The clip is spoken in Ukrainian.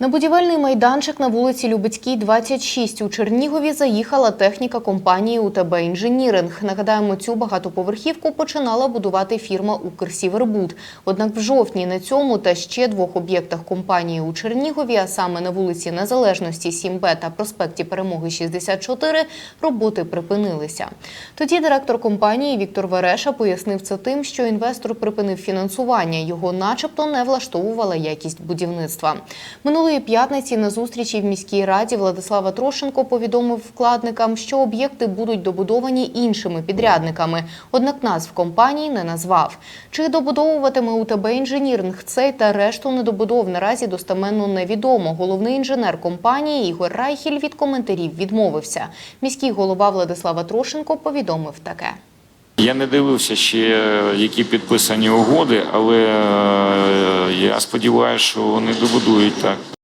На будівельний майданчик на вулиці Любецькій, 26 у Чернігові заїхала техніка компанії УТБ Інженіринг. Нагадаємо, цю багатоповерхівку починала будувати фірма «Укрсівербуд». Однак в жовтні на цьому та ще двох об'єктах компанії у Чернігові, а саме на вулиці Незалежності 7Б та проспекті Перемоги 64, роботи припинилися. Тоді директор компанії Віктор Вереша пояснив це тим, що інвестор припинив фінансування. Його начебто не влаштовувала якість будівництва. Минулої п'ятниці на зустрічі в міській раді Владислава Трошенко повідомив вкладникам, що об'єкти будуть добудовані іншими підрядниками. Однак назв компанії не назвав. Чи добудовуватиме УТБ інженіринг цей та решту недобудов наразі достеменно невідомо. Головний інженер компанії Ігор Райхіль від коментарів відмовився. Міський голова Владислава Трошенко повідомив таке. Я не дивився ще, які підписані угоди, але е, я сподіваюся, що вони добудують так.